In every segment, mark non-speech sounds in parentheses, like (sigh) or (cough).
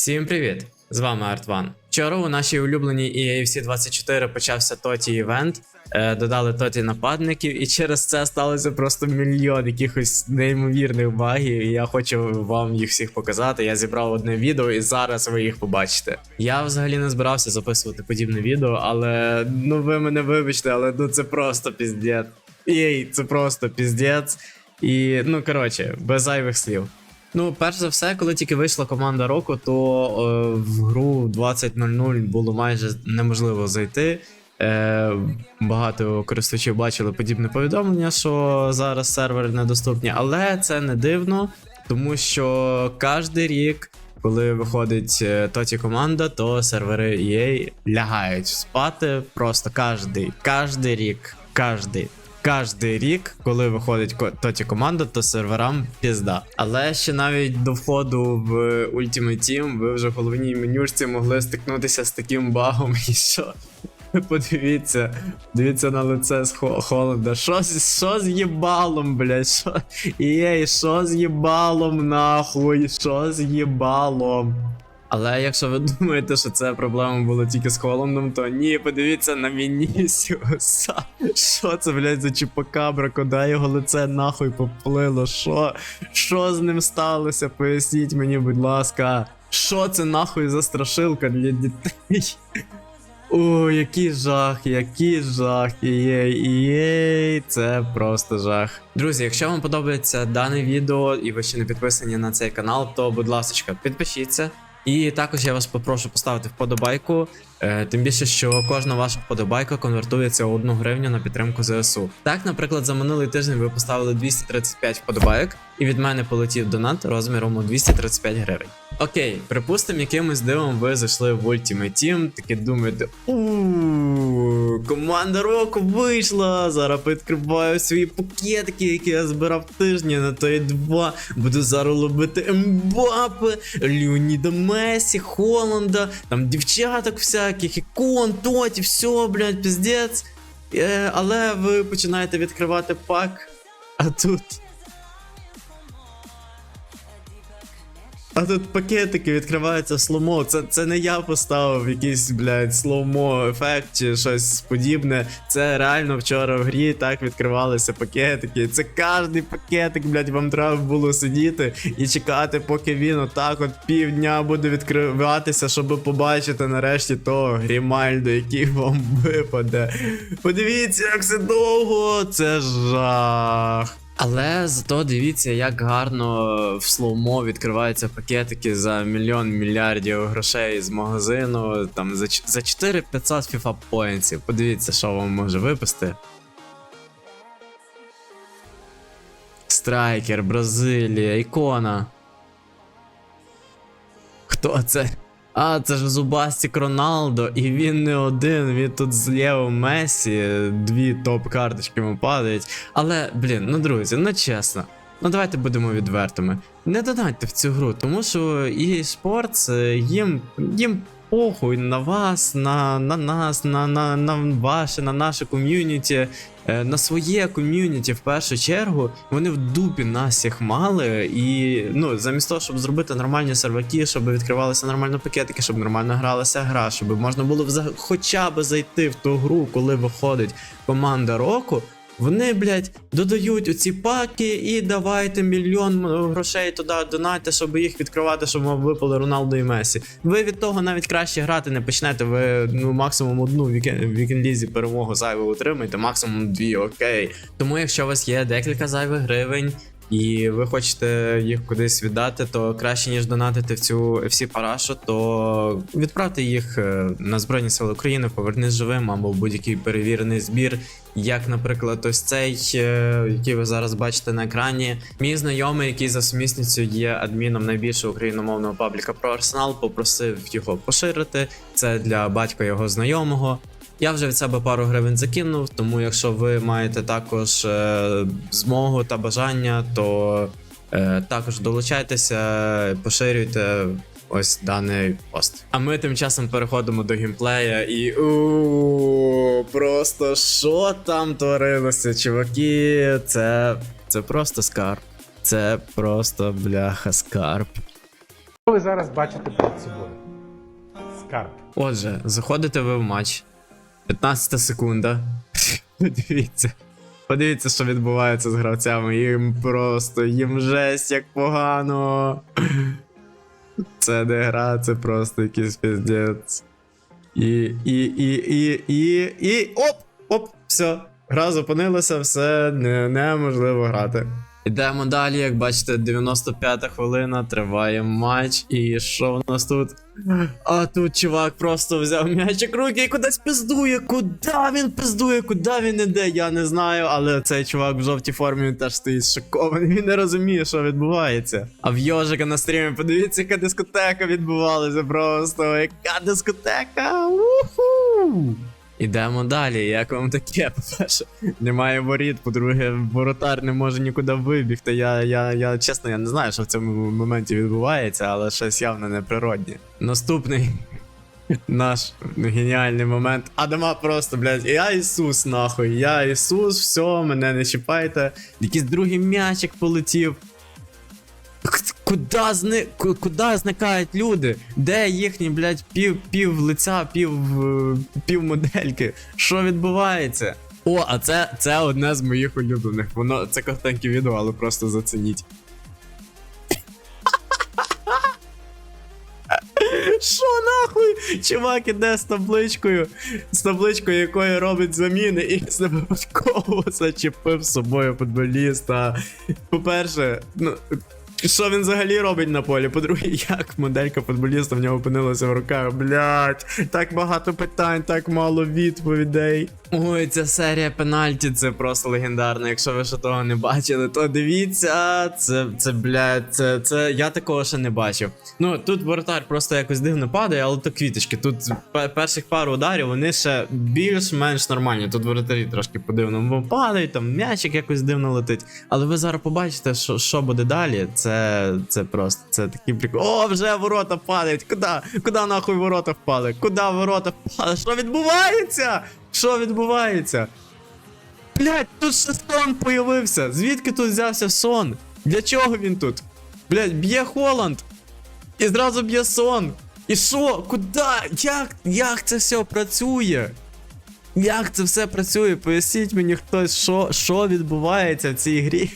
Всім привіт! З вами Артван. Вчора у нашій улюбленій EAFC 24 почався тоті івент. Е, додали тоті нападників, і через це сталося просто мільйон якихось неймовірних багів. І я хочу вам їх всіх показати. Я зібрав одне відео, і зараз ви їх побачите. Я взагалі не збирався записувати подібне відео, але ну ви мене вибачте, але ну це просто піздець. Єй, це просто піздець. І ну коротше, без зайвих слів. Ну, перш за все, коли тільки вийшла команда року, то е, в гру 20.00 було майже неможливо зайти. Е, багато користувачів бачили подібне повідомлення, що зараз сервери недоступні, але це не дивно, тому що кожен рік, коли виходить е, тоті команда, то сервери EA лягають спати просто кожний, кожний рік, кожний. Кожний рік, коли виходить тоті команда, то серверам пізда. Але ще навіть до входу в Ultimate Team ви вже в головній менюшці могли стикнутися з таким багом, (laughs) і що. Подивіться, дивіться на лице з Хо- Холланда. Що, що з їбалом, блядь? Що? Єй, що з їбалом, нахуй? Що з їбалом? Але якщо ви (laughs) думаєте, що це проблема була тільки з Холландом, то ні, подивіться на Вінісіуса. (laughs) Що це, блядь, за чупакабра, куди його лице нахуй поплило? Що? Що з ним сталося? Поясніть мені, будь ласка. Що це нахуй за страшилка для дітей? (laughs) О, який жах, який жах, єй, єй, це просто жах. Друзі, якщо вам подобається дане відео і ви ще не підписані на цей канал, то будь ласка, підпишіться. І також я вас попрошу поставити вподобайку. Е, тим більше, що кожна ваша вподобайка конвертується у 1 гривню на підтримку ЗСУ. Так, наприклад, за минулий тиждень ви поставили 235 вподобайок, і від мене полетів донат розміром у 235 гривень. Окей, припустимо, якимось дивом ви зайшли в Ultimate Team, таки думаєте, ууу, команда року вийшла. Зараз відкриваю свої пакетики, які я збирав тижні на той два. Буду зараз ловити Мбапе, Леоніда Месі, Холланда, там дівчаток всяких, ікон, тоті, все, блядь, піздець. Е, але ви починаєте відкривати пак, а тут. А тут пакетики відкриваються в сломо. Це, це не я поставив якийсь, блядь, сломо ефект чи щось подібне. Це реально вчора в грі так відкривалися пакетики. Це кожний пакетик, блядь, вам треба було сидіти і чекати, поки він отак от півдня буде відкриватися, щоб побачити нарешті того Грімальдо, який вам випаде. Подивіться, як це довго! Це жах. Але зато дивіться, як гарно в слоумо відкриваються пакетики за мільйон мільярдів грошей з магазину. Там за, за 4500 FIFA поінтів. Подивіться, що вам може випасти. Страйкер, Бразилія, ікона. Хто це? А, це ж Зубастік Роналдо, і він не один, він тут з Лєво Месі, дві топ-карточки йому падають. Але, блін, ну друзі, ну чесно. Ну давайте будемо відвертими. Не донатьте в цю гру, тому що EA Sports, е, їм, їм похуй на вас, на, на нас, на, на, на ваше, на наше ком'юніті, е, на своє ком'юніті в першу чергу. Вони в дупі нас всіх мали. І ну, замість того, щоб зробити нормальні серваки, щоб відкривалися нормально пакетики, щоб нормально гралася гра, щоб можна було хоча б зайти в ту гру, коли виходить команда року. Вони, блядь, додають оці паки і давайте мільйон грошей туди донайте, щоб їх відкривати, щоб вам випали Роналду і Месі. Ви від того навіть краще грати не почнете. Ви ну максимум одну вікенлізі перемогу зайву отримаєте, максимум дві, окей. Тому якщо у вас є декілька зайвих гривень. І ви хочете їх кудись віддати, то краще ніж донатити в цю FC парашу, то відправте їх е, на Збройні Сили України, повернись живим або в будь-який перевірений збір. Як, наприклад, ось цей, е, який ви зараз бачите на екрані. Мій знайомий, який за сумісницю є адміном найбільшого україномовного пабліка про Арсенал, попросив його поширити. Це для батька його знайомого. Я вже від себе пару гривень закинув, тому якщо ви маєте також е, змогу та бажання, то е, також долучайтеся, поширюйте ось даний пост. А ми тим часом переходимо до геймплея і у просто що там творилося, чуваки? Це, це просто скарб. Це просто бляха скарб. Що ви зараз бачите перед собою? Скарб. Отже, заходите ви в матч. 15 секунда. Подивіться. Подивіться, що відбувається з гравцями. Їм просто їм жесть як погано. Це не гра, це просто якийсь піздець. І, і, і, і, і, і. Оп! Оп! Все. Гра зупинилася, все не, неможливо грати. Йдемо далі, як бачите, 95-та хвилина, триває матч. І що в нас тут? А тут чувак просто взяв м'ячик руки і кудись пиздує. Куди він пиздує, куди він іде, я не знаю. Але цей чувак в жовтій формі він теж стоїть шокований. Він не розуміє, що відбувається. А в Йожика на стрімі, подивіться, яка дискотека відбувалася просто. Яка дискотека! Уху! Ідемо далі. Як вам таке? (laughs) По-перше, немає воріт. По-друге, воротар не може нікуди вибігти. Я, я, я чесно, я не знаю, що в цьому моменті відбувається, але щось явно неприроднє. Наступний (laughs) наш геніальний момент. Адама просто, блядь, я Ісус, нахуй. Я Ісус, все, мене не чіпайте. Якийсь другий м'ячик полетів. Куда зни... Куда зникають люди? Де їхні, блядь, пів, пів лиця, пів, е, пів модельки? Що відбувається? О, а це, це одне з моїх улюблених. Воно це коротеньке відео, але просто зацініть. (laughs) Що нахуй? Чувак іде з табличкою, з табличкою, якої робить заміни, і не випадково зачепив з собою футболіста. По-перше, ну. Що він взагалі робить на полі? По-друге, (laughs) як моделька футболіста в нього опинилася в руках? Блять, так багато питань, так мало відповідей. Ой, ця серія пенальті, це просто легендарно. Якщо ви ще того не бачили, то дивіться. Це, це, блядь, це, це я такого ще не бачив. Ну тут воротар просто якось дивно падає, але то квіточки. Тут пе- перших пару ударів вони ще більш-менш нормальні. Тут воротарі трошки по-дивному падають, там м'ячик якось дивно летить. Але ви зараз побачите, що, що буде далі. Це, це просто це такий прикол. О, вже ворота падають. Куди? Куди нахуй ворота впали? Куди ворота впали? Що відбувається? Що відбувається? Блять, тут ще сон появився. Звідки тут взявся сон? Для чого він тут? Блять, б'є Холланд. І зразу б'є сон. І що? Куди? Як? Як це все працює? Як це все працює? Поясніть мені хтось, що, що відбувається в цій грі.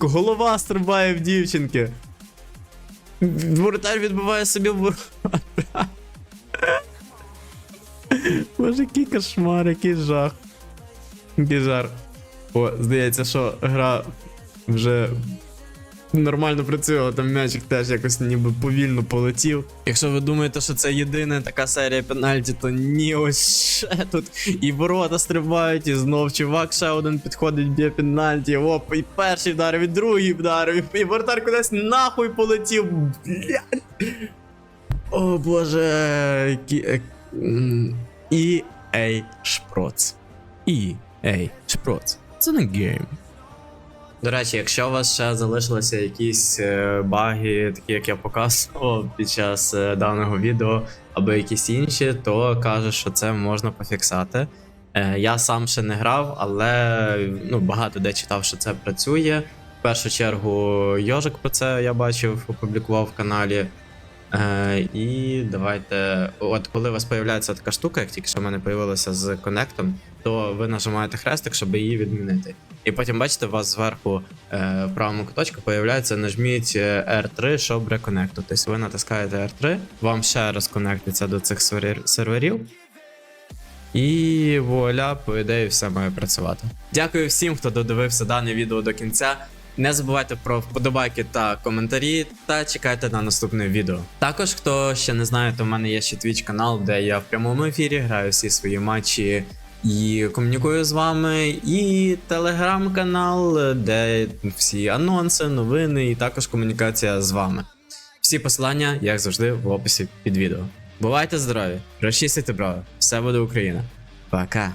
Голова стрибає в дівчинки. Воротар відбиває собі в. Боже, який кошмар, який жах. Який жар. О, здається, що гра вже нормально працює, але там м'ячик теж якось ніби повільно полетів. Якщо ви думаєте, що це єдина така серія пенальті, то ні, ось ще тут і ворота стрибають, і знов чувак ще один підходить, б'є пенальті. Оп, і перший вдарив, і другий вдарив, і воротар кудись нахуй полетів. Блядь. О боже, е, м, EA Шпроц. EA Шпроц. Це не гейм. До речі, якщо у вас ще залишилися якісь е, баги, такі як я показував під час е, даного відео, або якісь інші, то кажу, що це можна пофіксати. Е, я сам ще не грав, але ну, багато де читав, що це працює. В першу чергу Йожик про це я бачив, опублікував в каналі. Е, і давайте. От коли у вас появляється така штука, як тільки що в мене появилася з коннектом, то ви нажимаєте хрестик, щоб її відмінити. І потім бачите, у вас зверху е, в правому куточку появляється, нажміть е, R3, щоб реконектитись. Ви натискаєте R3, вам ще раз конектиться до цих сервер- серверів. І вуаля, по ідеї, все має працювати. Дякую всім, хто додивився дане відео до кінця. Не забувайте про вподобайки та коментарі, та чекайте на наступне відео. Також, хто ще не знає, то в мене є ще Twitch канал, де я в прямому ефірі граю всі свої матчі і комунікую з вами, і телеграм-канал, де всі анонси, новини, і також комунікація з вами. Всі посилання, як завжди, в описі під відео. Бувайте здорові, розчистите брови, все буде Україна. Пока.